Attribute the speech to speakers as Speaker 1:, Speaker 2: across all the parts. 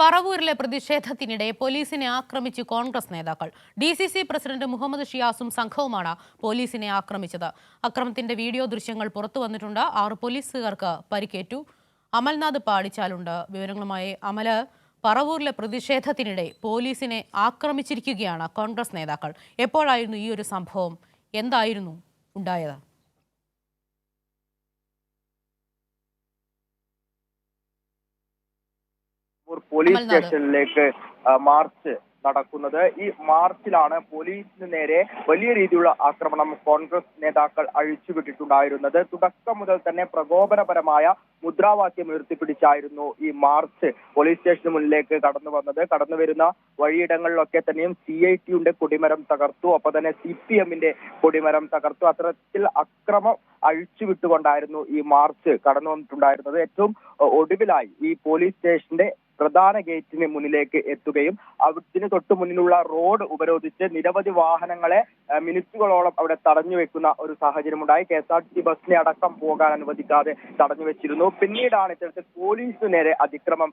Speaker 1: പറവൂരിലെ പ്രതിഷേധത്തിനിടെ പോലീസിനെ ആക്രമിച്ച് കോൺഗ്രസ് നേതാക്കൾ. D C C president Muhammad ഷിയാസും സംഘവുമാണ് പോലീസിനെ ആക്രമിച്ചത്. അക്രമത്തിന്റെ വീഡിയോ ദൃശ്യങ്ങൾ പുറത്തു വന്നിട്ടുണ്ട് ആറ് പോലീസുകാർക്ക് പരിക്കേറ്റു. അമൽനാഥ് പാടിച്ചാലുണ്ട്. വിവരങ്ങളുമായി അമൽ പറവൂരിലെ പ്രതിഷേധത്തിനിടെ പോലീസിനെ ആക്രമിച്ചിരിക്കുകയാണ് കോൺഗ്രസ് നേതാക്കൾ. എപ്പോഴായിരുന്നു ഈ ഒരു സംഭവം? എന്തായിരുന്നു ഉണ്ടായത്?
Speaker 2: പോലീസ് സ്റ്റേഷനിലേക്ക് മാർച്ച് നടക്കുന്നത്. ഈ മാർച്ചിലാണ് പോലീസിന് നേരെ വലിയ രീതിയിലുള്ള ആക്രമണം കോൺഗ്രസ് നേതാക്കൾ അഴിച്ചുവിട്ടിട്ടുണ്ടായിരുന്നത്. തുടക്കം മുതൽ തന്നെ പ്രകോപനപരമായ മുദ്രാവാക്യം ഉയർത്തിപ്പിടിച്ചായിരുന്നു ഈ മാർച്ച് പോലീസ് സ്റ്റേഷന് മുന്നിലേക്ക് കടന്നു വന്നത്. കടന്നു വരുന്ന വഴിയിടങ്ങളിലൊക്കെ തന്നെയും സി ഐ ടിയുടെ കൊടിമരം തകർത്തു. ഒപ്പം തന്നെ സി പി എമ്മിന്റെ കൊടിമരം തകർത്തു. അത്തരത്തിൽ അക്രമം അഴിച്ചുവിട്ടുകൊണ്ടായിരുന്നു ഈ മാർച്ച് കടന്നു വന്നിട്ടുണ്ടായിരുന്നത് ഏറ്റവും ഒടുവിലായി ഈ പോലീസ് സ്റ്റേഷന്റെ പ്രധാന ഗേറ്റിന് മുന്നിലേക്ക് എത്തുകയും അവിടത്തിന് തൊട്ട് മുന്നിലുള്ള റോഡ് ഉപരോധിച്ച് നിരവധി വാഹനങ്ങളെ മിനിറ്റുകളോളം അവിടെ തടഞ്ഞു വെക്കുന്ന ഒരു സാഹചര്യമുണ്ടായി. K S R T C അടക്കം പോകാൻ അനുവദിക്കാതെ തടഞ്ഞു വെച്ചിരുന്നു. പിന്നീടാണ് ഇത്തരത്തിൽ പോലീസിന് നേരെ അതിക്രമം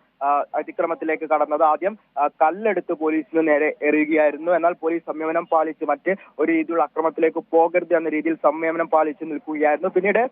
Speaker 2: അതിക്രമത്തിലേക്ക് കടന്നത്. ആദ്യം കല്ലെടുത്ത് പോലീസിന് നേരെ എറിയുകയായിരുന്നു. എന്നാൽ പോലീസ് സംയമനം പാലിച്ച് മറ്റ് ഒരു രീതിയിലുള്ള അക്രമത്തിലേക്ക് പോകരുത് എന്ന രീതിയിൽ സംയമനം പാലിച്ച് നിൽക്കുകയായിരുന്നു. പിന്നീട്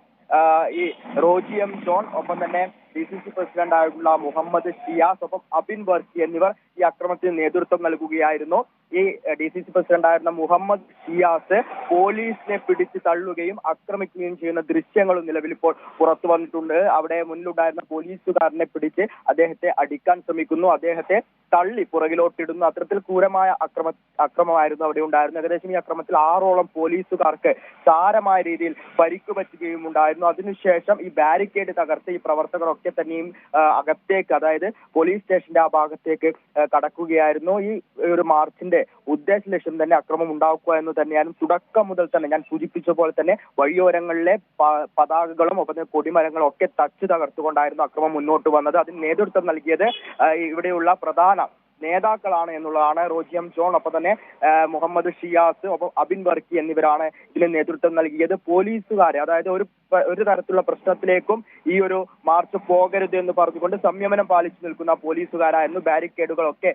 Speaker 2: ഈ റോജി എം ജോൺ ഒപ്പം തന്നെ ഡി സി സി പ്രസിഡന്റ് ആയിട്ടുള്ള മുഹമ്മദ് ഷിയാസ് ഒപ്പം അബിൻ വർക്കി എന്നിവർ ഈ അക്രമത്തിന് നേതൃത്വം നൽകുകയായിരുന്നു. ഈ ഡി സി സി പ്രസിഡന്റായിരുന്ന മുഹമ്മദ് ഷിയാസ് പോലീസിനെ പിടിച്ച് തള്ളുകയും ആക്രമിക്കുകയും ചെയ്യുന്ന ദൃശ്യങ്ങളും നിലവിൽ ഇപ്പോൾ പുറത്തു വന്നിട്ടുണ്ട്. അവിടെ മുന്നിലുണ്ടായിരുന്ന പോലീസുകാരനെ പിടിച്ച് അദ്ദേഹത്തെ അടിക്കാൻ ശ്രമിക്കുന്നു. അദ്ദേഹത്തെ തള്ളി പുറകിലോട്ടിടുന്നു. അത്തരത്തിൽ ക്രൂരമായ അക്രമ അക്രമമായിരുന്നു അവിടെ ഉണ്ടായിരുന്നത്. ഏകദേശം ഈ അക്രമത്തിൽ ആറോളം പോലീസുകാർക്ക് സാരമായ രീതിയിൽ പരിക്കു പറ്റുകയും ഉണ്ടായിരുന്നു. അതിനുശേഷം ഈ ബാരിക്കേഡ് തകർത്ത് ഈ പ്രവർത്തകരൊക്കെ തന്നെയും അകത്തേക്ക് അതായത് പോലീസ് സ്റ്റേഷന്റെ ആ ഭാഗത്തേക്ക് കടക്കുകയായിരുന്നു. ഈ ഒരു മാർച്ചിന്റെ ഉദ്ദേശ ലക്ഷ്യം തന്നെ അക്രമം ഉണ്ടാക്കുക എന്ന് തന്നെയാണ് തുടക്കം മുതൽ തന്നെ ഞാൻ സൂചിപ്പിച്ച പോലെ തന്നെ വഴിയോരങ്ങളിലെ പതാകകളും ഒപ്പം കൊടിമരങ്ങളും ഒക്കെ തച്ച് തകർത്തുകൊണ്ടായിരുന്നു അക്രമം മുന്നോട്ട് വന്നത്. അതിന് നേതൃത്വം നൽകിയത് ഇവിടെയുള്ള പ്രധാന നേതാക്കളാണ് എന്നുള്ളതാണ് റോജിയം ജോൺ ഒപ്പം തന്നെ മുഹമ്മദ് ഷിയാസ് ഒപ്പം അബിൻ വർക്കി എന്നിവരാണ് ഇതിന് നേതൃത്വം നൽകിയത്. പോലീസുകാരെ അതായത് ഒരു ഒരു തരത്തിലുള്ള പ്രശ്നത്തിലേക്കും ഈ ഒരു മാർച്ച് പോകരുത് എന്ന് പറഞ്ഞുകൊണ്ട് സംയമനം പാലിച്ചു നിൽക്കുന്ന പോലീസുകാരായിരുന്നു ബാരിക്കേഡുകളൊക്കെ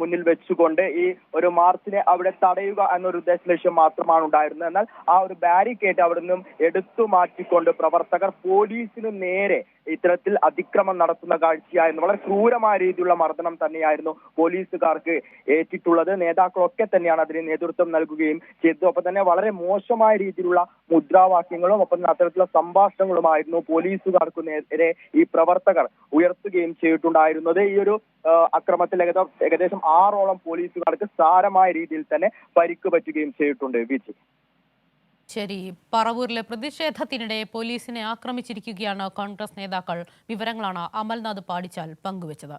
Speaker 2: മുന്നിൽ വെച്ചുകൊണ്ട് ഈ ഒരു മാർച്ചിനെ അവിടെ തടയുക എന്നൊരു ഉദ്ദേശ ലക്ഷ്യം മാത്രമാണ് ഉണ്ടായിരുന്നത്. എന്നാൽ ആ ഒരു ബാരിക്കേഡ് അവിടെ നിന്നും എടുത്തു മാറ്റിക്കൊണ്ട് പ്രവർത്തകർ പോലീസിന് നേരെ ഇത്തരത്തിൽ അതിക്രമം നടത്തുന്ന കാഴ്ചയായിരുന്നു വളരെ ക്രൂരമായ രീതിയിലുള്ള മർദ്ദനം തന്നെയായിരുന്നു പോലീസുകാർക്ക് ഏറ്റിട്ടുള്ളത്. നേതാക്കളൊക്കെ തന്നെയാണ് അതിന് നേതൃത്വം നൽകുകയും ചെയ്തത്. ഒപ്പം തന്നെ വളരെ മോശമായ രീതിയിലുള്ള മുദ്രാവാക്യങ്ങളും ഒപ്പം അത്തരത്തിലുള്ള സംഭാഷണങ്ങളുമായിരുന്നു പോലീസുകാർക്ക് നേരെ ഈ പ്രവർത്തകർ ഉയർത്തുകയും ചെയ്തിട്ടുണ്ടായിരുന്നത്. ഈ ഒരു അക്രമത്തിൽ ഏകദേശം ഏകദേശം ആറോളം പോലീസുകാർക്ക് സാരമായ രീതിയിൽ തന്നെ പരിക്ക് പറ്റുകയും ചെയ്തിട്ടുണ്ട് വിജി.
Speaker 1: ശരി. പറവൂരിലെ പ്രതിഷേധത്തിനിടെ പോലീസിനെ ആക്രമിച്ചിരിക്കുകയാണ് കോൺഗ്രസ് നേതാക്കൾ. വിവരങ്ങളാണ് അമൽനാഥ് പാടിച്ചാൽ പങ്കുവച്ചത്.